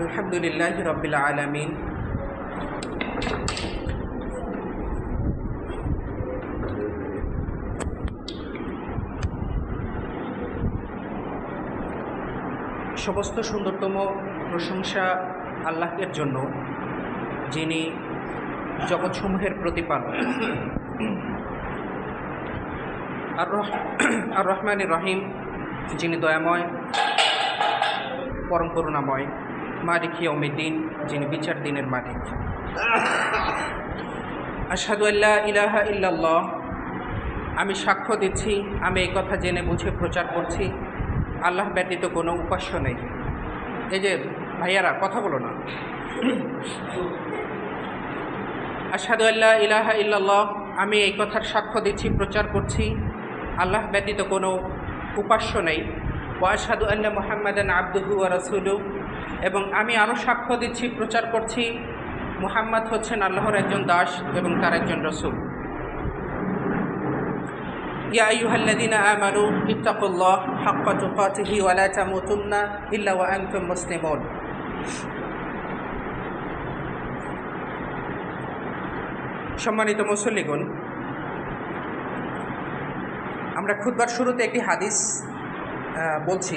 আলহামদুলিল্লাহ রবিল আলমিন। সমস্ত সুন্দরতম প্রশংসা আল্লাহের জন্য, যিনি জগৎসমূহের প্রতিপালক। আর আর রহমান রহিম, যিনি দয়াময়, পরম করুণাময়। মালিক ইয়ৌমিদ্দিন যিনি বিচার দিনের মালিক। আশহাদু আল্লাহ ইলাহা ইল্লাল্লাহ, আমি সাক্ষ্য দিচ্ছি, আমি এই কথা জেনে বুঝে প্রচার করছি, আল্লাহ ব্যতীত কোনো উপাস্য নেই। এই যে, ভাইয়ারা, কথা বলো না। আশহাদু আল্লাহ ইলাহা ইল্লাল্লাহ, আমি এই কথার সাক্ষ্য দিচ্ছি, প্রচার করছি, আল্লাহ ব্যতীত কোনো উপাস্য নেই। ওয়াশাদু আল্লাহ মোহাম্মদান আব্দুহু রাসূলু এবং আমি আরও সাক্ষ্য দিচ্ছি, প্রচার করছি। মুহাম্মদ হচ্ছেন আল্লাহর একজন দাস এবং তার একজন রসুল। সম্মানিত মুসল্লিগণ, আমরা খুদবার শুরুতে একটি হাদিস বলছি।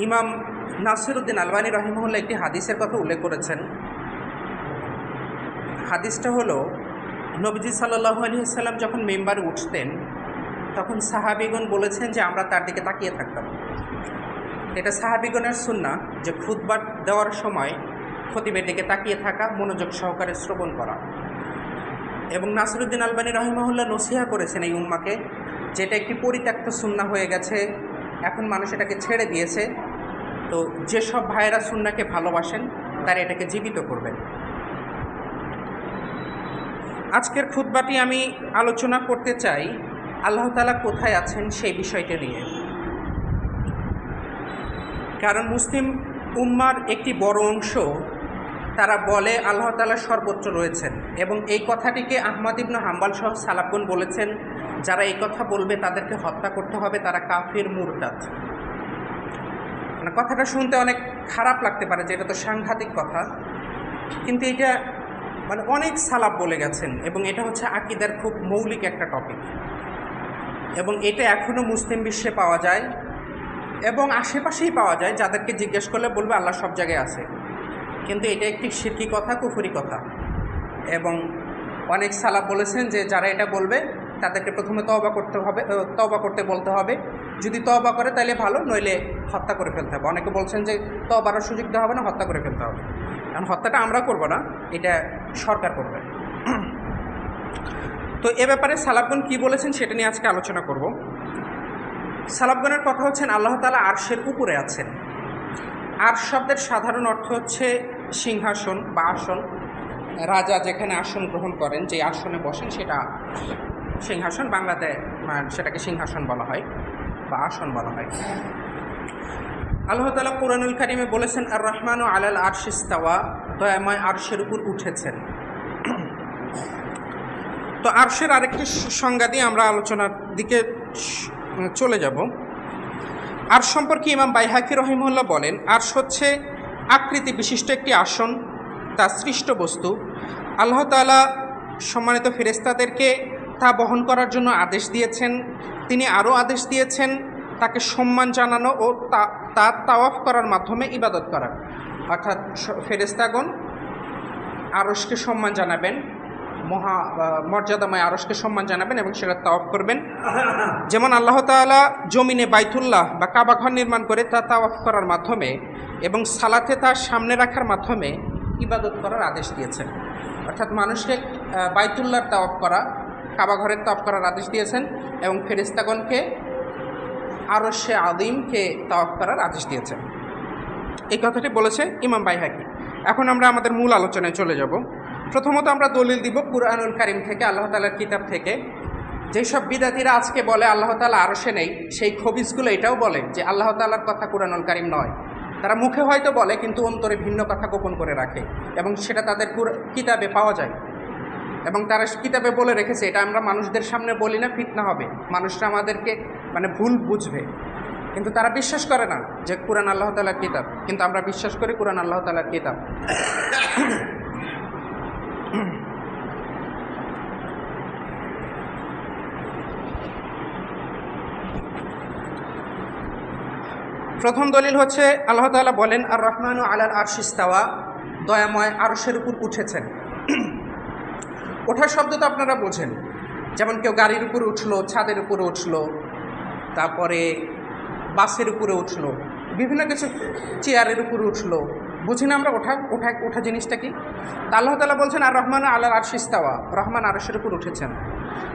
ইমাম নাসিরুদ্দিন আলবানী রহিমহুল্লাহ একটি হাদিসের কথা উল্লেখ করেছেন। হাদিসটা হলো, নবীজি সাল্লাহ আলী সাল্লাম যখন মেম্বারে উঠতেন, তখন সাহাবিগণ বলেছেন যে আমরা তার দিকে তাকিয়ে থাকতাম। এটা সাহাবিগণের সুন্না যে খুদবার দেওয়ার সময় খতিবের দিকে তাকিয়ে থাকা, মনোযোগ সহকারে শ্রবণ করা। এবং নাসরুদ্দিন আলবানী রহিমহুল্লাহ নসিহা করেছেন এই উম্মাকে, যেটা একটি পরিত্যক্ত সুন্না হয়ে গেছে, এখন মানুষ এটাকে ছেড়ে দিয়েছে। তো যেসব ভাইয়েরা সুন্নাকে ভালোবাসেন, তারা এটাকে জীবিত করবেন। আজকের খুতবাটি আমি আলোচনা করতে চাই, আল্লাহ তালা কোথায় আছেন সেই বিষয়টা নিয়ে। কারণ মুসলিম উম্মার একটি বড় অংশ, তারা বলে আল্লাহ তালা সর্বোচ্চ রয়েছেন এবং এই কথাটিকে আহমদ ইবনু হাম্বাল সহ সালাবগুন বলেছেন, যারা এই কথা বলবে তাদেরকে হত্যা করতে হবে, তারা কাফির, মুরতাদ। মানে কথাটা শুনতে অনেক খারাপ লাগতে পারে যে এটা তো সাংঘাতিক কথা, কিন্তু এটা মানে অনেক সালাপ বলে গেছেন এবং এটা হচ্ছে আকিদার খুব মৌলিক একটা টপিক এবং এটা এখনও মুসলিম বিশ্বে পাওয়া যায় এবং আশেপাশেই পাওয়া যায়, যাদেরকে জিজ্ঞেস করলে বলবে আল্লাহ সব জায়গায় আছে। কিন্তু এটা একটি শিরকি কথা, কুফুরি কথা। এবং অনেক সালাপ বলেছেন যে যারা এটা বলবে তাদেরকে প্রথমে তবা করতে হবে তওবা করতে বলতে হবে। যদি তওবা করে তাহলে ভালো, নইলে হত্যা করে ফেলতে হবে। অনেকে বলছেন যে তওবারও সুযোগ দেওয়া হবে না, হত্যা করে ফেলতে হবে। কারণ হত্যাটা আমরা করব না, এটা সরকার করবে। তো এ ব্যাপারে সালাবগণ কী বলেছেন সেটা নিয়ে আজকে আলোচনা করব। সালাবগণের কথা হচ্ছেন, আল্লাহ তালা আরশের উপরে আছেন। আরশ শব্দের সাধারণ অর্থ হচ্ছে সিংহাসন বা আসন। রাজা যেখানে আসন গ্রহণ করেন যে আসনে বসেন, সেটা সিংহাসন বাংলাতে সেটাকে সিংহাসন বলা হয়, বা আসন বলা হয়। আল্লাহ তালা কোরআনুল কারিমে বলেছেন আর রহমান ও আলাল আরশিস্তাওয়া দয়াময় আরশের উপর উঠেছেন। তো আরশের আরেকটি সংজ্ঞা দিয়ে আমরা আলোচনার দিকে চলে যাব। আর সম্পর্কে ইমাম বাইহাকি রহিমুল্লাহ বলেন, আরশ হচ্ছে আকৃতি বিশিষ্ট একটি আসন, তা সৃষ্ট বস্তু। আল্লাহ তাআলা সম্মানিত ফেরেস্তাদেরকে তা বহন করার জন্য আদেশ দিয়েছেন। তিনি আরও আদেশ দিয়েছেন তাকে সম্মান জানানো ও তা তাওয়াফ করার মাধ্যমে ইবাদত করা। অর্থাৎ ফেরেস্তাগণ আরসকে সম্মান জানাবেন, মহা মর্যাদাময় আরসকে সম্মান জানাবেন এবং সেটা তাওয়াফ করবেন। যেমন আল্লাহ তাআলা জমিনে বাইতুল্লাহ বা কাবাঘর নির্মাণ করে তা তাওয়াফ করার মাধ্যমে এবং সালাতে তার সামনে রাখার মাধ্যমে ইবাদত করার আদেশ দিয়েছেন। অর্থাৎ মানুষকে বাইতুল্লাহর তাওয়াফ করা কাবা ঘরের তাওয়াফ করার আদেশ দিয়েছেন এবং ফেরিস্তাগণকে আরশে আদিমকে তাওয়াফ করার আদেশ দিয়েছেন। এই কথাটি বলেছে ইমাম বাইহাকি। এখন আমরা আমাদের মূল আলোচনায় চলে যাব। প্রথমত আমরা দলিল দিব কুরআনুল কারিম থেকে, আল্লাহ তালার কিতাব থেকে। যেসব বিদাতিরা আজকে বলে আল্লাহ তালা আরশে নেই, সেই খবিসগুলো এটাও বলে যে আল্লাহ তালার কথা কুরআনুল কারিম নয়। তারা মুখে হয়তো বলে, কিন্তু অন্তরে ভিন্ন কথা গোপন করে রাখে এবং সেটা তাদের কিতাবে পাওয়া যায়। এবং তারা কিতাবে বলে রেখেছে, এটা আমরা মানুষদের সামনে বলি না, ফিতনা হবে। মানুষরা আমাদেরকে মানে ভুল বুঝবে। কিন্তু তারা বিশ্বাস করে না যে কোরআন আল্লাহ তালার কিতাব। কিন্তু আমরা বিশ্বাস করি কোরআন আল্লাহ তালার কিতাব। প্রথম দলিল হচ্ছে, আল্লাহ তালা বলেন, আর রহমান আলাল আরশিস্তাওয়া দয়াময় আরশের উপর উঠেছেন। ওঠার শব্দ তো আপনারা বোঝেন। যেমন কেউ গাড়ির উপরে উঠল, ছাদের উপরে উঠল, তারপরে বাসের উপরে উঠল, বিভিন্ন কিছু চেয়ারের উপরে উঠল। বুঝি না আমরা ওঠা ওঠা ওঠা জিনিসটা কি? তা আল্লাহ তালা বলছেন, আর রহমান আল্লাহ আরশিস্তাওয়া রহমান আরশের উপর উঠেছেন।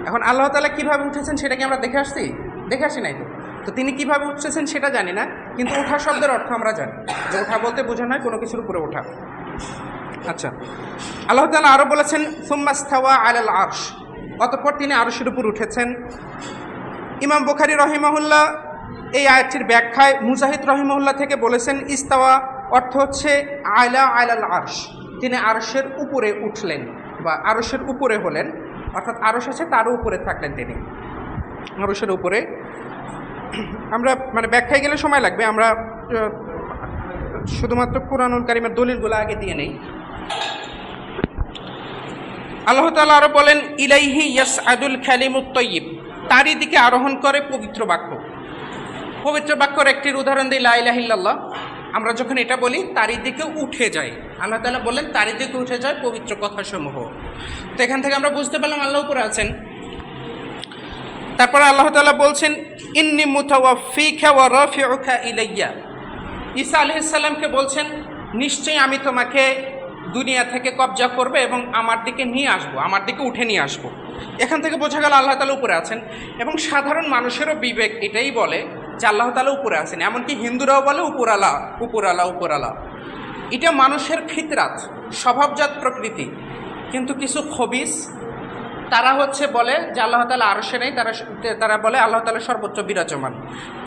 এখন আল্লাহ তালা কীভাবে উঠেছেন সেটা কি আমরা দেখে আসছি? দেখে আসি নাই তো? তো তিনি কীভাবে উঠেছেন সেটা জানি না, কিন্তু ওঠা শব্দের অর্থ আমরা জানি। যে ওঠা বলতে বোঝানো হয় কোনো কিছুর উপরে ওঠা। আচ্ছা। আল্লাহ তালা আরও বলেছেন সুম্মাস্তাওয়া আলাল আরশ। অতঃপর তিনি আরশের উপর উঠেছেন। ইমাম বুখারি রহিমাহুল্লাহ এই আয়াতটির ব্যাখ্যায় মুজাহিদ রহিমাহুল্লাহ থেকে বলেছেন, ইস্তাওয়া অর্থ হচ্ছে আয়লা আয়লাল আরশ। তিনি আরশের উপরে উঠলেন বা আরশের উপরে হলেন, অর্থাৎ আরশ আছে তারও উপরে থাকলেন তিনি। আরশের উপরে। আমরা মানে ব্যাখ্যায় গেলে সময় লাগবে, আমরা শুধুমাত্র পুরানুল কারিমের দলিলগুলো আগে দিয়ে নেই। আল্লাহ তাআলা আরও বলেন, ইলাইহি ইয়াস আদুল খালিমুত তৈয়িব তারই দিকে আরোহণ করে পবিত্র বাক্য। পবিত্র বাক্যর একটির উদাহরণ দিই, লা ইলাহা ইল্লাল্লাহ। আমরা যখন এটা বলি, তারই দিকে উঠে যায়। আল্লাহ তাআলা বললেন তারই দিকে উঠে যায় পবিত্র কথাসমূহ। তো এখান থেকে আমরা বুঝতে পারলাম আল্লাহ উপরে আছেন। তারপরে আল্লাহ তাআলা বলছেন, ইন্নি মুতাওয়াফিকা ওয়া রাফিউকা ইলাইয়া। ঈসা আলাইহিস সালামকে বলছেন, নিশ্চয়ই আমি তোমাকে দুনিয়া থেকে কবজা করবে এবং আমার দিকে নিয়ে আসব, আমার দিকে উঠে নিয়ে আসব। এখান থেকে বোঝা গেল আল্লাহ তালা উপরে আছেন এবং সাধারণ মানুষেরও বিবেক এটাই বলে যে আল্লাহ তালা উপরে আছেন, এমনকি হিন্দুরাও বলে উপরালা উপরালা উপরালা। এটা মানুষের ফিতরাত, স্বভাবজাত প্রকৃতি। কিন্তু কিছু খবিস, তারা হচ্ছে বলে যে আল্লাহ তালা আরশে নেই, তারা তারা বলে আল্লাহ তালা সর্বোচ্চ বিরাজমান।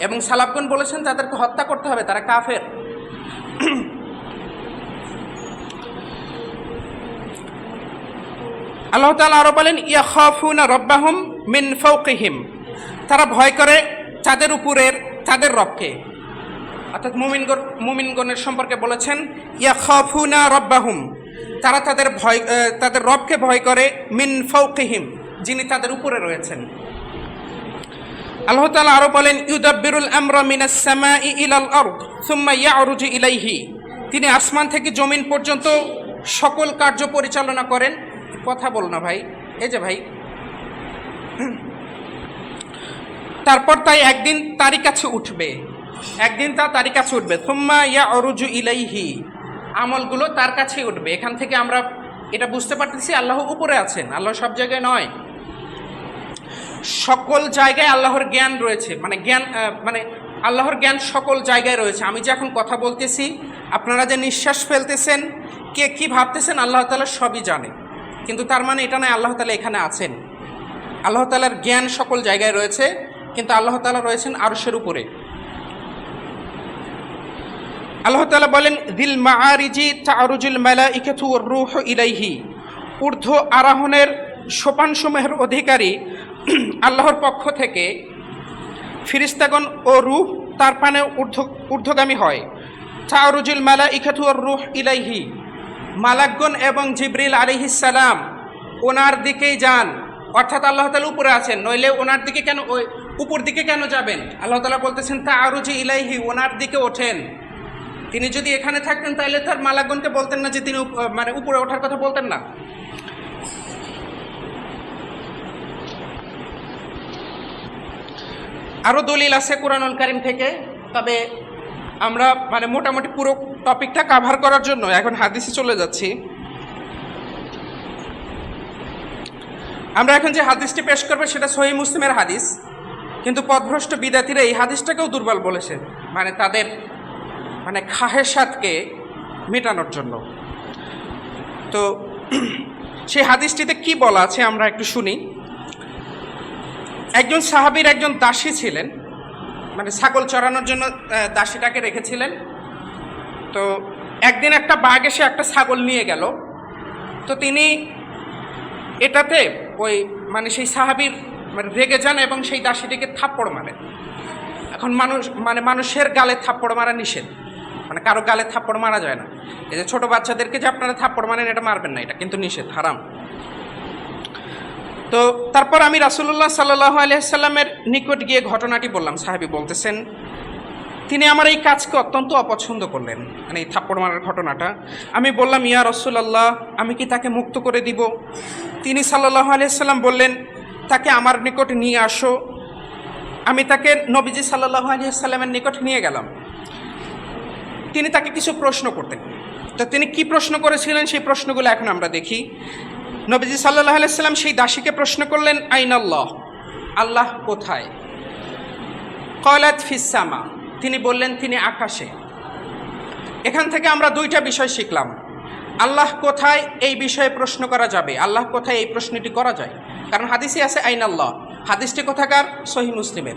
এবং সালাবগণ বলেছেন তাদেরকে হত্যা করতে হবে, তারা কাফের। আল্লাহ তালা আরও বলেন ইয়া ইয়াখাফুনা রব্বাহুম মিন ফৌকিহিম তারা ভয় করে চাঁদের উপরের, চাঁদের রবকে। অর্থাৎ মুমিনগণ, মুমিনগণের সম্পর্কে বলেছেন ইয়া ইয়াখাফুনা রব্বাহুম। তারা তাদের ভয় তাদের রবকে ভয় করে মিন ফৌকিহিম যিনি তাদের উপরে রয়েছেন। আল্লাহ তাআলা আরও বলেন, ইউদাব্বিরুল আমরা সামাই ইলাল আরদ, সুম্মা ইয়ারুজু ইলাইহি। তিনি আসমান থেকে জমিন পর্যন্ত সকল কার্য পরিচালনা করেন। কথা বল না ভাই। এই যে ভাই। তারপর তাই একদিন তারই কাছে উঠবে। একদিন তা তারই কাছে উঠবে। সুম্মা ইয়া অরুজু ইলাইহি। আমলগুলো তার কাছেই উঠবে। এখান থেকে আমরা এটা বুঝতে পারতেছি আল্লাহ উপরে আছেন। আল্লাহ সব জায়গায় নয়। সকল জায়গায় আল্লাহর জ্ঞান রয়েছে। মানে জ্ঞান মানে আল্লাহর জ্ঞান সকল জায়গায় রয়েছে। আমি যে এখন কথা বলতেছি, আপনারা যে নিঃশ্বাস ফেলতেছেন, কে কি ভাবতেছেন, আল্লাহ তালা সবই জানে। কিন্তু তার মানে এটা নয় আল্লাহ তালা এখানে আছেন। আল্লাহ তালার জ্ঞান সকল জায়গায় রয়েছে, কিন্তু আল্লাহ তালা রয়েছেন আরশের উপরে। আল্লাহ তালা বলেন, দিল মাআরিজি তারুজুল মেলা ইকেথু রুহ ইলাইহি। ঊর্ধ্ব আরাহনের সোপানসমূহের অধিকারী আল্লাহর পক্ষ থেকে ফিরিস্তাগণ ও রুহ তার পানে ঊর্ধ্ব, ঊর্ধ্বগামী হয়। তারুজুল মালা ইকেথু রুহ ইলাইহি। মালাকগণ এবং জিবরিল আলিহিসাল্লাম ওনার দিকেই যান। অর্থাৎ আল্লাহ তালা উপরে আছেন, নইলে ওনার দিকে কেন ওই উপর দিকে কেন যাবেন? আল্লাহ তালা বলতেছেন তা আরুজি ইলাইহি ওনার দিকে ওঠেন। তিনি যদি এখানে থাকতেন, তাহলে তার মালাগণকে বলতেন না যে তিনি মানে উপরে ওঠার কথা বলতেন না। আরও দলিল আছে কোরআনুল কারিম থেকে, তবে আমরা মানে মোটামুটি পুরো টপিকটা কাভার করার জন্য এখন হাদিসে চলে যাচ্ছি। আমরা এখন যে হাদিসটি পেশ করব সেটা সহি মুসলিমের হাদিস, কিন্তু পথভ্রষ্ট বিদ্যার্থীরা এই হাদিসটাকেও দুর্বল বলেছে মানে তাদের মানে খাহেসাতকে মেটানোর জন্য। তো সেই হাদিসটিতে কি বলা আছে আমরা একটু শুনি। একজন সাহাবীর একজন দাসী ছিলেন মানে ছাগল চড়ানোর জন্য দাসীটাকে রেখেছিলেন। তো একদিন একটা বাঘ এসে একটা ছাগল নিয়ে গেল। তো তিনি এটাতে ওই মানে সেই সাহাবীর মানে রেগে যান এবং সেই দাসীটিকে থাপ্পড় মারেন। এখন মানুষ মানে মানুষের গালে থাপ্পড় মারা নিষেধ। মানে কারও গালে থাপ্পড় মারা যায় না। এই যে ছোটো বাচ্চাদেরকে যে আপনারা থাপ্পড় মারেন, এটা মারবেন না, এটা কিন্তু নিষেধ, হারাম। তো তারপর আমি রাসুল্লাহ সাল্লাহ আলিয়াল্লামের নিকট গিয়ে ঘটনাটি বললাম। সাহেবী বলতেছেন তিনি আমার এই কাজকে অত্যন্ত অপছন্দ করলেন মানে এই থাপ্পড় মারার ঘটনাটা। আমি বললাম, ইয়া রসুলাল্লাহ, আমি কি তাকে মুক্ত করে দিব? তিনি সাল্লাহ আলিয়াল্লাম বললেন, তাকে আমার নিকট নিয়ে আসো। আমি তাকে নবীজি সাল্লাহ আলিয়াল্লামের নিকট নিয়ে গেলাম। তিনি তাকে কিছু প্রশ্ন করতেন। তো তিনি কি প্রশ্ন করেছিলেন, সেই প্রশ্নগুলো এখন আমরা দেখি। নবীজি সাল্লাহ আলাইসাল্লাম সেই দাসীকে প্রশ্ন করলেন আইন আল্লাহ আল্লাহ কোথায় কয়লাত ফিসামা তিনি বললেন, তিনি আকাশে। এখান থেকে আমরা দুইটা বিষয় শিখলাম। আল্লাহ কোথায় এই বিষয়ে প্রশ্ন করা যাবে? আল্লাহ কোথায় এই প্রশ্নটি করা যায়? কারণ হাদিসে আছে আইন আল্লাহ হাদিসটি কোথাকার? সহি মুসলিমের।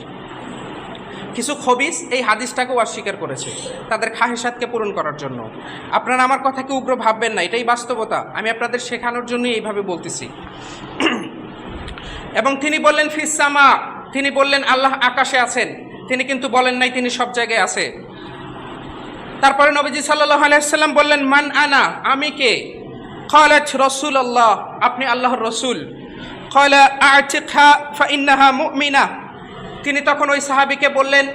কিছু খবিস এই হাদিসটাকেও অস্বীকার করেছে তাদের খাহেসাতকে পূরণ করার জন্য। আপনারা আমার কথাকে উগ্র ভাববেন না? এটাই বাস্তবতা। আমি আপনাদের শেখানোর জন্যই এইভাবে বলতেছি। এবং তিনি বললেন ফিসামা তিনি বললেন, আল্লাহ আকাশে আছেন। তিনি কিন্তু বলেন নাই, তিনি সব জায়গায় আছে। তারপরে নবীজি সাল্লাহ আলাইসাল্লাম বললেন, মান আনা, আমি কে? কলাচ রসুল আল্লাহ আপনি আল্লাহর রসুল মুমিনা তিনি তখন ওই সাহাবিকে বললেন,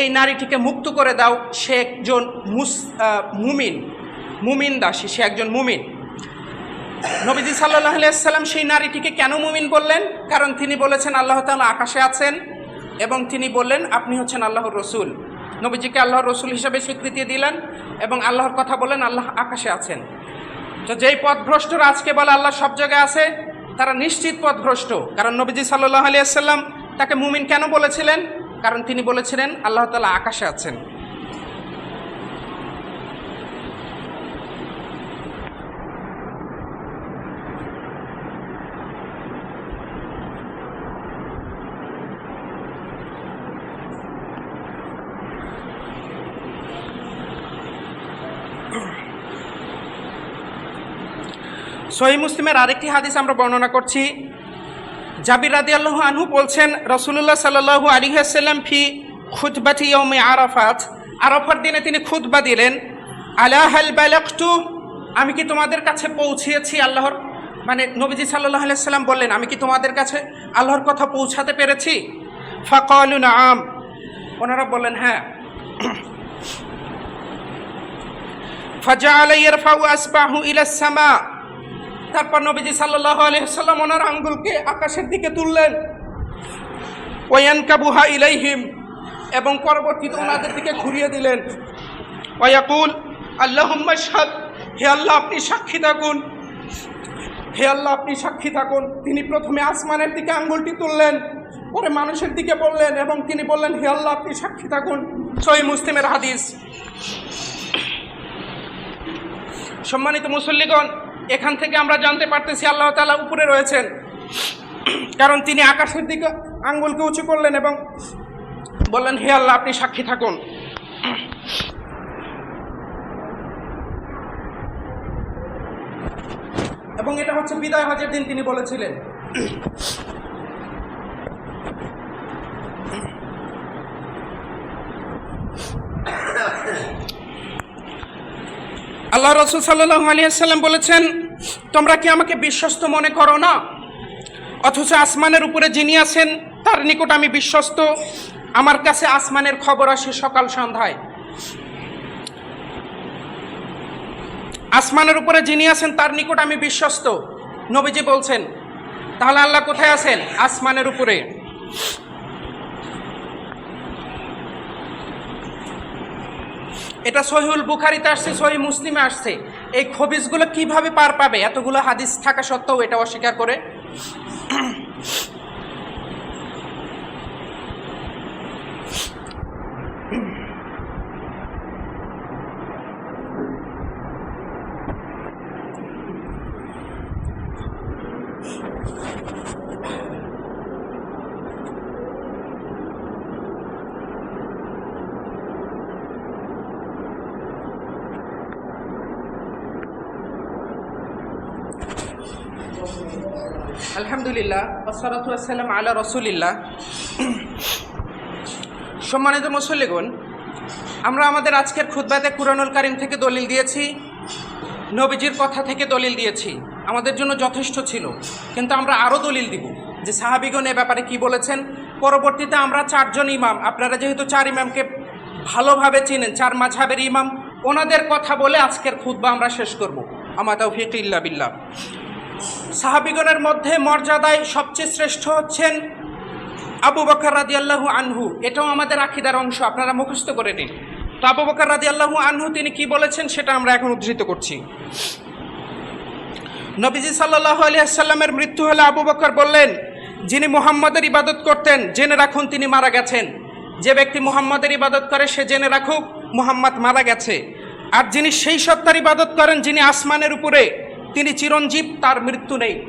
এই নারীটিকে মুক্ত করে দাও, সে একজন মুস মুমিন মুমিন দাসী সে একজন মুমিন নবীজি সাল্লাহ আলিয়াল্লাম সেই নারীটিকে কেন মুমিন বললেন? কারণ তিনি বলেছেন, আল্লাহ তাআলা আকাশে আছেন এবং তিনি বললেন, আপনি হচ্ছেন আল্লাহর রসুল। নবীজিকে আল্লাহর রসুল হিসাবে স্বীকৃতি দিলেন এবং আল্লাহর কথা বলেন আল্লাহ আকাশে আছেন। তো যেই পথভ্রষ্টরা আজকে বলে আল্লাহ সব জায়গায় আছে, তারা নিশ্চিত পথভ্রষ্ট। কারণ নবীজি সাল্লাহ আলিয়াল্লাম তাকে মুমিন কেন বলেছিলেন? কারণ তিনি বলেছিলেন, আল্লাহ তালা আকাশে আছেন। সহি মুসলিমের আরেকটি হাদিস আমরা বর্ণনা করছি। জাবির রাদি আল্লাহ আনহু বলছেন রসুল্লাহ সাল্লাহু আলিহাসাল্লাম ফি খুতবাতি ইয়মে আরাফাত, আরাফার দিনে তিনি খুতবা দিলেন আলাহ আল বালাকটু আমি কি তোমাদের কাছে পৌঁছিয়েছি আল্লাহর মানে নবীজি সাল্লাহ আলাইসাল্লাম বললেন, আমি কি তোমাদের কাছে আল্লাহর কথা পৌঁছাতে পেরেছি? ফাকালু নাম ওনারা বললেন হ্যাঁ। ফাজা আলাইয়ার ফাউ আসবাহু ইলাস সামা। তারপর নবীজি সাল্লাহ ওনার আঙ্গুলকে আকাশের দিকে তুললেন। ওয়ান কাবুহা ইলাইহিম, এবং পরবর্তীতে ওনাদের দিকে ঘুরিয়ে দিলেন। ওয়াকুল আল্লাহ শাদ হে আল্লাহ আপনি সাক্ষী থাকুন। হে আল্লাহ আপনি সাক্ষী থাকুন। তিনি প্রথমে আসমানের দিকে আঙ্গুলটি তুললেন, পরে মানুষের দিকে বললেন, এবং তিনি বললেন, হে আল্লাহ আপনি সাক্ষী থাকুন। সহি মুসলিমের হাদিস। সম্মানিত মুসল্লিগণ এখান থেকে আমরা জানতে পারতেছি আল্লাহ তালা উপরে রয়েছেন। কারণ তিনি আকাশের দিকে আঙ্গুলকে উঁচু করলেন এবং বললেন, হে আল্লাহ, আপনি সাক্ষী থাকুন। এবং এটা হচ্ছে বিদায় হজের দিন তিনি বলেছিলেন। আল্লাহ রসুল সাল্লাহ আলিয়াল্লাম বলেছেন, তোমরা কি আমাকে বিশ্বস্ত মনে করো না? অথচ আসমানের উপরে যিনি আছেন, তার নিকট আমি বিশ্বস্ত। আমার কাছে আসমানের খবর আসে সকাল সন্ধ্যায়। আসমানের উপরে যিনি আছেন, তার নিকট আমি বিশ্বস্ত। নবীজি বলছেন, তাহলে আল্লাহ কোথায় আছেন? আসমানের উপরে। এটা সহিউল বুখারিতে আসছে, সহি মুসলিমে আসছে। এই খবিজগুলো কীভাবে পার পাবে? এতগুলো হাদিস থাকা সত্ত্বেও এটা অস্বীকার করে। আলহামদুলিল্লাহ রসুলিল্লাহ। সম্মানিত মুসল্লিগণ, আমরা আমাদের আজকের খুদ্বাতে কুরানুল কারিম থেকে দলিল দিয়েছি, নবীজির কথা থেকে দলিল দিয়েছি, আমাদের জন্য যথেষ্ট ছিল, কিন্তু আমরা আরও দলিল দিব যে সাহাবিগণ এ ব্যাপারে কি বলেছেন। পরবর্তীতে আমরা চারজন ইমাম, আপনারা যেহেতু চার ইমামকে ভালোভাবে চিনেন, চার মাঝহাবের ইমাম, ওনাদের কথা বলে আজকের খুদ্া আমরা শেষ করব। আমা তৌফিক ইল্লা বিল্লাহ। সাহাবিগণের মধ্যে মর্যাদায় সবচেয়ে শ্রেষ্ঠ হচ্ছেন আবু বকর রাদি আল্লাহু আনহু। এটাও আমাদের আখিদার অংশ, আপনারা মুখস্থ করে নিন। তো আবু বকর রাদি আল্লাহু আনহু, তিনি কি বলেছেন সেটা আমরা এখন উদ্ধৃত করছি। নবীজি সাল্লাহ আলিয়াল্লামের মৃত্যু হলে আবু বকর বললেন, যিনি মুহাম্মদের ইবাদত করতেন, জেনে রাখুন তিনি মারা গেছেন। যে ব্যক্তি মুহাম্মদের ইবাদত করে, সে জেনে রাখুক মুহাম্মদ মারা গেছে। আর যিনি সেই সত্তার ইবাদত করেন, যিনি আসমানের উপরে তিনি চিরঞ্জীব, তার মৃত্যু নেই।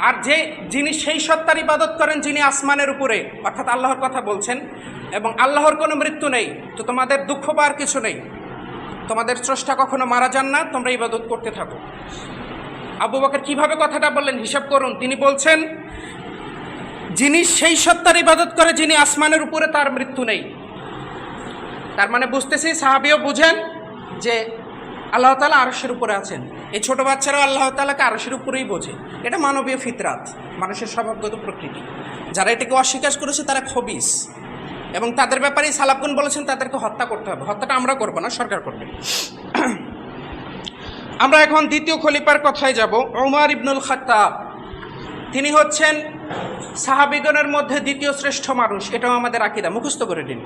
আর যে যিনি সেই সত্তার ইবাদত করেন, যিনি আসমানের উপরে, অর্থাৎ আল্লাহর কথা বলছেন, এবং আল্লাহর কোনো মৃত্যু নেই, তো তোমাদের দুঃখ পাওয়ার কিছু নেই। তোমাদের স্রষ্টা কখনো মারা যান না, তোমরা ইবাদত করতে থাকো। আবু বকর কীভাবে কথাটা বললেন? হিসাব করুন। তিনি বলছেন, যিনি সেই সত্তার ইবাদত করে, যিনি আসমানের উপরে, তার মৃত্যু নেই। তার মানে বুঝতেছি, সাহাবিও বুঝেন যে আল্লাহ তালা আরশের উপরে আছেন। এই ছোট বাচ্চারাও আল্লাহ তালাকে আরশের উপরেই বোঝে। এটা মানবীয় ফিতরাত, মানুষের স্বভাবগত প্রকৃতি। যারা এটাকে অস্বীকার করেছে, তারা খবিস। এবং তাদের ব্যাপারে সালাবগুন বলেছেন, তাদেরকে হত্যা করতে হবে। হত্যাটা আমরা করব না, সরকার করবে। আমরা এখন দ্বিতীয় খলিফার কথায় যাব। ওমার ইবনুল খাত্তাব। তিনি হচ্ছেন সাহাবিগণের মধ্যে দ্বিতীয় শ্রেষ্ঠ মানুষ। এটাও আমাদের আকিদা। মুখস্থ করে দিন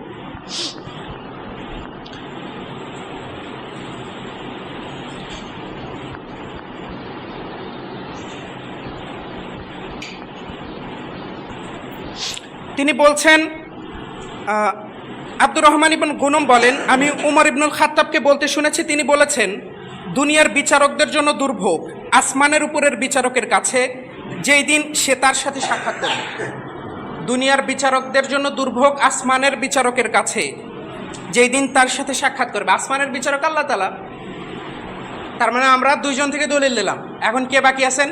তিনি বলছেন আব্দুর রহমান ইবন গুনম বলেন, আমি উমর ইবনুল খাত্তাবকে বলতে শুনেছি, তিনি বলেছেন, দুনিয়ার বিচারকদের জন্য দুর্ভোগ, আসমানের উপরের বিচারকের কাছে, যেই দিন সে তার সাথে সাক্ষাৎ করবে। দুনিয়ার বিচারকদের জন্য দুর্ভোগ আসমানের বিচারকের কাছে, যেই দিন তার সাথে সাক্ষাৎ করবে। আসমানের বিচারক আল্লাহ তালা তার মানে আমরা দুইজন থেকে দলিল দিলাম এখন কে বাকি আছেন?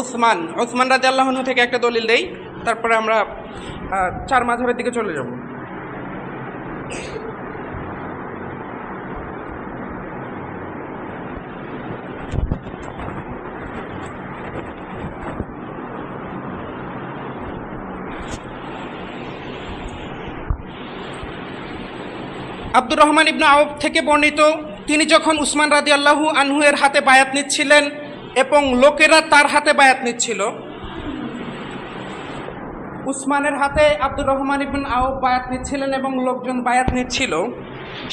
উসমান। উসমান রাজি আল্লাহন থেকে একটা দলিল দেই। তারপরে আমরা চার মাঝাবের দিকে চলে যাব। আব্দুর রহমান ইবনা আউফ থেকে বর্ণিত, তিনি যখন উসমান রাদি আল্লাহু আনহু এর হাতে বায়াত নিচ্ছিলেন, এবং লোকেরা তার হাতে বায়াত নিচ্ছিল উসমানের হাতে আব্দুর রহমান ইবন আউফ বায়াত নিচ্ছিলেন এবং লোকজন বায়াত নিচ্ছিল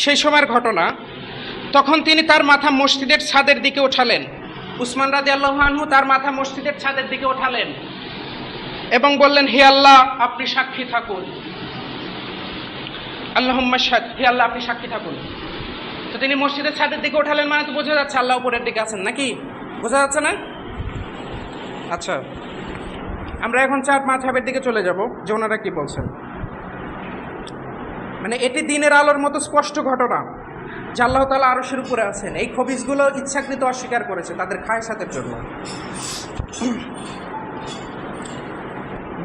সেই সময়ের ঘটনা। তখন তিনি তার মাথা মসজিদের ছাদের দিকে ওঠালেন। উসমান রাজি আল্লাহ আনহু তার মাথা মসজিদের ছাদের দিকে ওঠালেন এবং বললেন, হে আল্লাহ, আপনি সাক্ষী থাকুন। আল্লাহ হে আল্লাহ, আপনি সাক্ষী থাকুন। তো তিনি মসজিদের ছাদের দিকে ওঠালেন মানে তো বোঝা যাচ্ছে আল্লাহ উপরের দিকে আছেন নাকি? বোঝা যাচ্ছে না? আচ্ছা। আমরা এখন চার পাঁচ হাবের দিকে চলে যাব, যে ওনারা কি বলছেন? মানে এটি দিনের আলোর মতো স্পষ্ট ঘটনা, যে আল্লাহ তালা আরশের উপরে আছেন। এই খবিসগুলো ইচ্ছাকৃত অস্বীকার করেছে তাদের খায়সাতের জন্য।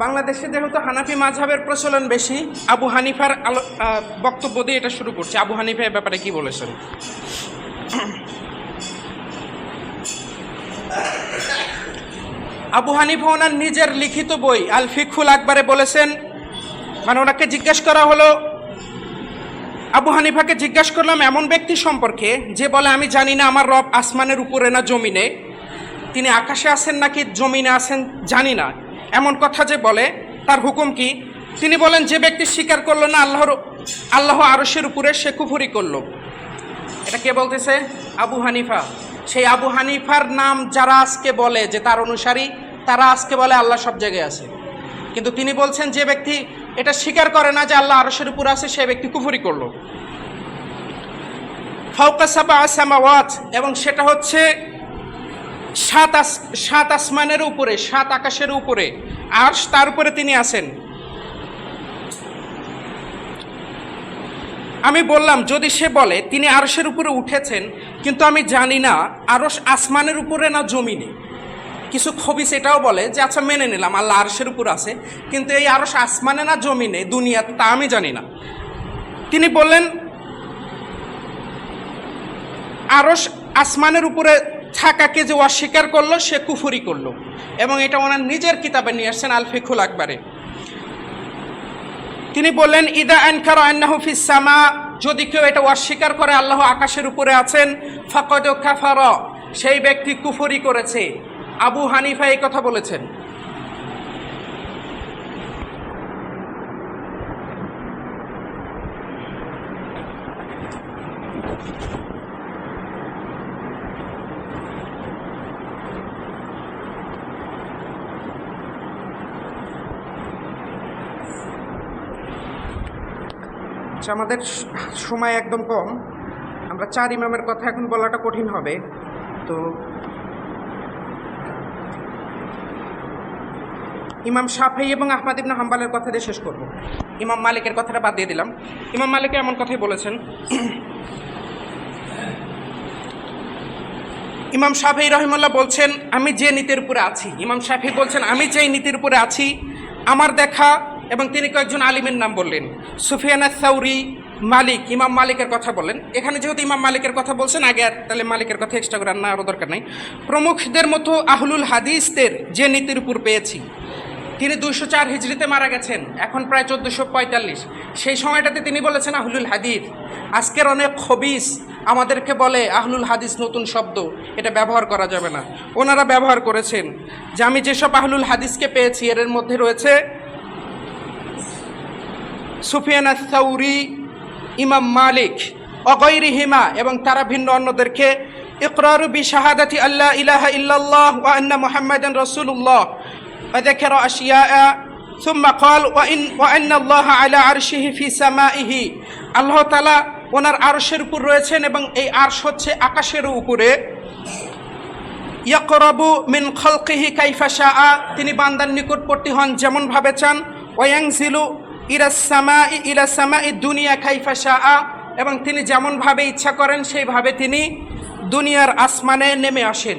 বাংলাদেশে যেহেতু হানাফি মাঝহাবের প্রচলন বেশি, আবু হানিফার আলো বক্তব্য দিয়ে এটা শুরু করছে। আবু হানিফা এ ব্যাপারে কি বলেছেন? আবু হানিফা ওনার নিজের লিখিত বই, আল ফিকুল আকবরে বলেছেন মানে ওনাকে জিজ্ঞেস করা হলো, আবু হানিফাকে জিজ্ঞেস করলাম, এমন ব্যক্তি সম্পর্কে যে বলে, আমি জানি না আমার রব আসমানের উপরে না জমিনে, তিনি আকাশে আছেন নাকি জমিনে আছেন জানি না। এমন কথা যে বলে, তার হুকুম কি? তিনি বলেন, যে ব্যক্তি স্বীকার করল না আল্লাহর, আল্লাহ আরশের উপরে, সে কুফুরি করল। এটা কে বলতেছে? আবু হানিফা। সেই আবু হানিফার নাম যারা আজকে বলে, যে তার অনুসারী, তারা আজকে বলে আল্লাহ সব জায়গায় আছে। কিন্তু তিনি বলছেন যে ব্যক্তি এটা স্বীকার করে না যে আল্লাহ আরশের উপর আছে, সে ব্যক্তি কুফুরি করল। ফাউকা সাবা আসামাওয়াত এবং সেটা হচ্ছে সাত আস, সাত আসমানের উপরে, সাত আকাশের উপরে। আর তার উপরে তিনি আছেন। আমি বললাম, যদি সে বলে, তিনি আরশের উপরে উঠেছেন, কিন্তু আমি জানি না আরশ আসমানের উপরে না জমিনে। কিছু খবিস এটাও বলে যে আচ্ছা মেনে নিলাম, আল্লাহ আরশের উপর আছে, কিন্তু এই আরশ আসমানে না জমিনে, দুনিয়া তা আমি জানি না। তিনি বললেন আরস আসমানের উপরে থাকাকে যে অস্বীকার করল, সে কুফুরি করল। এবং এটা ওনার নিজের কিতাবে নিয়ে আসছেন আলফিকুল আকবরে। তিনি বললেন, ইদা আনকার আন্নাহু ফিস সামা যদি কেউ এটা অস্বীকার করে, আল্লাহ আকাশের উপরে আছেন, ফাকদ কাফার, সেই ব্যক্তি কুফরি করেছে। আবু হানিফা এই কথা বলেছেন। আচ্ছা আমাদের সময় একদম কম। আমরা চার ইমামের কথা এখন বলাটা কঠিন হবে। তো ইমাম শাফি এবং আহমাদ ইবনে হাম্বালের কথা দিয়ে শেষ করব। ইমাম মালিকের কথাটা বাদ দিয়ে দিলাম। ইমাম মালিক এমন কথাই বলেছেন। ইমাম শাফি রহিমুল্লাহ বলছেন, আমি যে নীতির উপরে আছি। ইমাম শাফি বলছেন, আমি যেই নীতির উপরে আছি, আমার দেখা এবং তিনি কয়েকজন আলিমের নাম বললেন। সুফিয়ানা সাউরি মালিক, ইমাম মালিকের কথা বলেন এখানে যেহেতু ইমাম মালিকের কথা বলছেন, আগে আর তাহলে মালিকের কথা এক্সট্রা করে না আরও দরকার নেই। প্রমুখদের মতো আহলুল হাদিসদের যে নীতির উপর পেয়েছি। তিনি দুশো চার হিজড়িতে মারা গেছেন, এখন প্রায় চোদ্দোশো পঁয়তাল্লিশ। সেই সময়টাতে তিনি বলেছেন আহলুল হাদিস। আজকের অনেক খবিস আমাদেরকে বলে আহলুল হাদিস নতুন শব্দ, এটা ব্যবহার করা যাবে না। ওনারা ব্যবহার করেছেন যে আমি যেসব আহলুল হাদিসকে পেয়েছি, এর মধ্যে রয়েছে সুফিয়ান সাউরি ইমাম মালিক অগৈরিহিমা এবং তারা ভিন্ন অন্যদেরকে ইকরারু বি শাহাদাতি আল্লাহ ইলাহা ইল্লাল্লাহ ওয়া আন্না মুহাম্মাদান রাসূলুল্লাহ وذكر أشياء ثم قال وإن وأن الله على عرشه في سمائه আল্লাহ তাআলা ওনার আরশের উপর রয়েছেন এবং এই আরশ হচ্ছে আকাশের উপরে ইয়াকরাবু মিন খালকিহি কাইফা শাআ তিনি বান্দার নিকটবর্তী হন যেমন ভাবে চান ওয়াংজিলু ইরা সামা ইরা সামা দুনিয়া কাইফা শাআ। এবং তিনি যেমন ভাবে ইচ্ছা করেন, সেইভাবে তিনি দুনিয়ার আসমানে নেমে আসেন।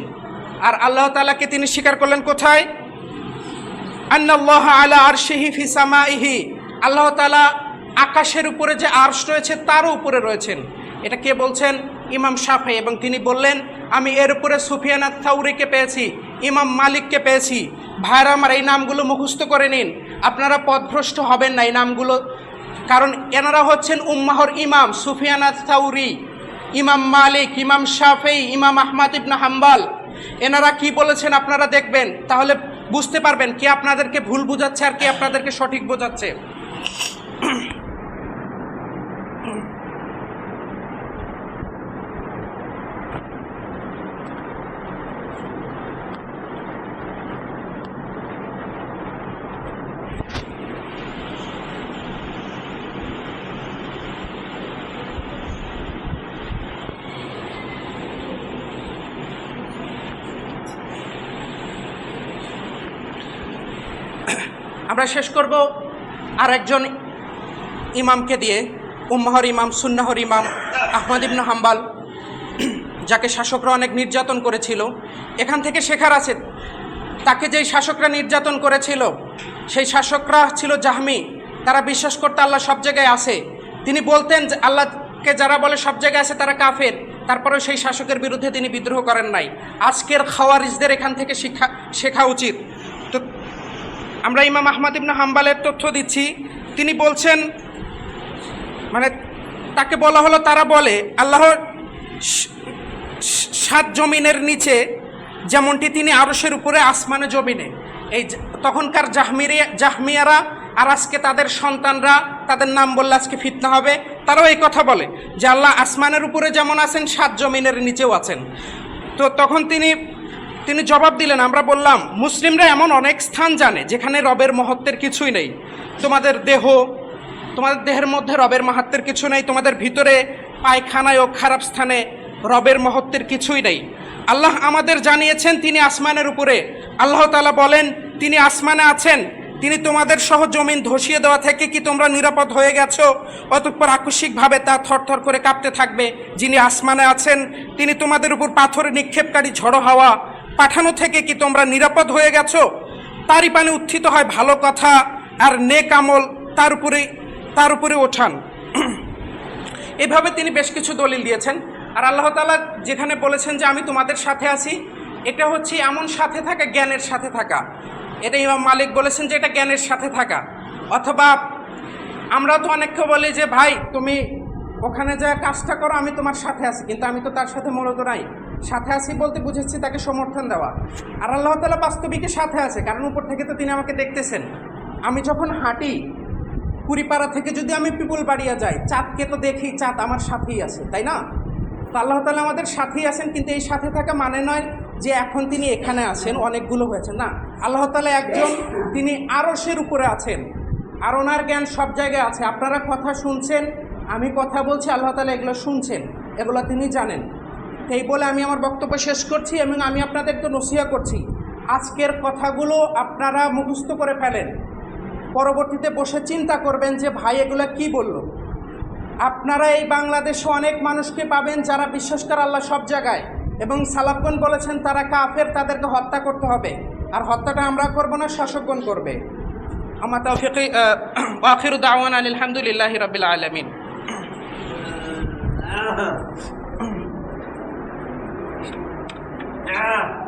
আর আল্লাহ তালাকে তিনি স্বীকার করলেন কোথায়? আন্নাল্লাহ আলা আরশিহি ফি সামাইহি। আল্লাহ তাআলা আকাশের উপরে যে আরশ রয়েছে, তারও উপরে রয়েছেন। এটা কে বলছেন? ইমাম শাফি এবং তিনি বললেন, আমি এর উপরে সুফিয়ানা থাউরিকে পেয়েছি, ইমাম মালিককে পেয়েছি। ভাইরা আমার এই নামগুলো মুখস্থ করে নিন। আপনারা পথভ্রষ্ট হবেন না এই নামগুলো। কারণ এনারা হচ্ছেন উম্মাহর ইমাম, সুফিয়ানা থাউরি ইমাম মালিক, ইমাম শাফেই ইমাম আহমাদ ইবনা হাম্বাল। এনারা কি বলেছেন আপনারা দেখবেন, তাহলে বুঝতে পারবেন কে আপনাদেরকে ভুল বোঝাচ্ছে আর কে আপনাদেরকে সঠিক বোঝাচ্ছে। আমরা শেষ করব আর একজন ইমামকে দিয়ে, উম্মাহর ইমাম, সুন্নাহর ইমাম আহমদ ইবনু হাম্বাল, যাকে শাসকরা অনেক নির্যাতন করেছিল। এখান থেকে শেখার আছে, তাকে যেই শাসকরা নির্যাতন করেছিল সেই শাসকরা ছিল জাহমি। তারা বিশ্বাস করতে আল্লাহ সব জায়গায় আছে। তিনি বলতেন যে আল্লাহকে যারা বলে সব জায়গায় আছে তারা কাফের। তারপরেও সেই শাসকের বিরুদ্ধে তিনি বিদ্রোহ করেন নাই। আজকের খাওয়ারিজদের এখান থেকে শিক্ষা শেখা উচিত। তো আমরা ইমাম আহমদ ইবনা হাম্বালের তথ্য দিচ্ছি। তিনি বলছেন মানে তাকে বলা হলো, তারা বলে স- সাত জমিনের নিচে যেমনটি তিনি আরশের উপরে, আসমানে জমিনে। এই তখনকার জাহমিরি, জাহমিয়ারা আর আজকে তাদের সন্তানরা, তাদের নাম বললে আজকে ফিতনা হবে। তারাও এই কথা বলে যে আল্লাহ আসমানের উপরে যেমন আছেন, সাত জমিনের নিচেও আছেন। তো তখন তিনি তিনি জবাব দিলেন, আমরা বললাম, মুসলিমরা এমন অনেক স্থান জানে যেখানে রবের মহত্বের কিছুই নেই। তোমাদের দেহ, তোমাদের দেহের মধ্যে রবের মাহাত্মের কিছু নেই, তোমাদের ভিতরে পায়খানায় ও খারাপ স্থানে রবের মহত্বের কিছুই নেই। আল্লাহ আমাদের জানিয়েছেন তিনি আসমানের উপরে। আল্লাহ তালা বলেন, তিনি আসমানে আছেন। তিনি তোমাদের সহ জমিন ধসিয়ে দেওয়া থেকে কি তোমরা নিরাপদ হয়ে গেছো? অতঃপর আকস্মিকভাবে তা থরথর করে কাঁপতে থাকবে। যিনি আসমানে আছেন, তিনি তোমাদের উপর পাথরে নিক্ষেপকারী ঝড়ো হাওয়া পাঠানো থেকে কি তোমরা নিরাপদ হয়ে গেছো? তারই পানে উত্থিত হয় ভালো কথা আর নেক আমল তার উপরে তার উপরে ওঠান। এভাবে তিনি বেশ কিছু দলিল দিয়েছেন। আর আল্লাহ তালা যেখানে বলেছেন যে আমি তোমাদের সাথে আছি, এটা হচ্ছে এমন সাথে থাকা, জ্ঞানের সাথে থাকা। এটা ইমাম মালিক বলেছেন যে এটা জ্ঞানের সাথে থাকা। অথবা আমরা তো অনেককে বলি যে, ভাই, তুমি ওখানে যা কাজটা করো, আমি তোমার সাথে আছি। কিন্তু আমি তো তার সাথে মূলত নাই। সাথে আছি বলতে বুঝেছি তাকে সমর্থন দেওয়া। আর আল্লাহ তালা বাস্তবিকে সাথে আছে, কারণ উপর থেকে তো তিনি আমাকে দেখতেছেন। আমি যখন হাঁটি, কুড়িপাড়া থেকে যদি আমি পিপুল বাড়িয়া যাই, চাঁদকে তো দেখি, চাঁদ আমার সাথেই আছে, তাই না? তো আল্লাহ তালা আমাদের সাথেই আছেন, কিন্তু এই সাথে থাকা মানে নয় যে এখন তিনি এখানে আছেন, অনেকগুলো হয়েছে না, আল্লাহ তালা একজন, তিনি আরসের উপরে আছেন। আর ওনার জ্ঞান সব জায়গায় আছে। আপনারা কথা শুনছেন, আমি কথা বলছি, আল্লাহ তালা এগুলো শুনছেন, এগুলো তিনি জানেন। তো এই বলে আমি আমার বক্তব্য শেষ করছি এবং আমি আপনাদেরকে নসিহা করছি, আজকের কথাগুলো আপনারা মুখস্থ করে ফেলেন। পরবর্তীতে বসে চিন্তা করবেন যে ভাই এগুলো কি বলল? আপনারা এই বাংলাদেশে অনেক মানুষকে পাবেন যারা বিশ্বাস করে আল্লাহ সব জায়গায়। এবং সালাবগণ বলেছেন তারা কাফের, তাদেরকে হত্যা করতে হবে। আর হত্যাটা আমরা করব না শাসকগণ করবে। আমার তৌফিকি আখির দাওয়ান আলহামদুলিল্লাহ রবিল আলমিন। Yeah.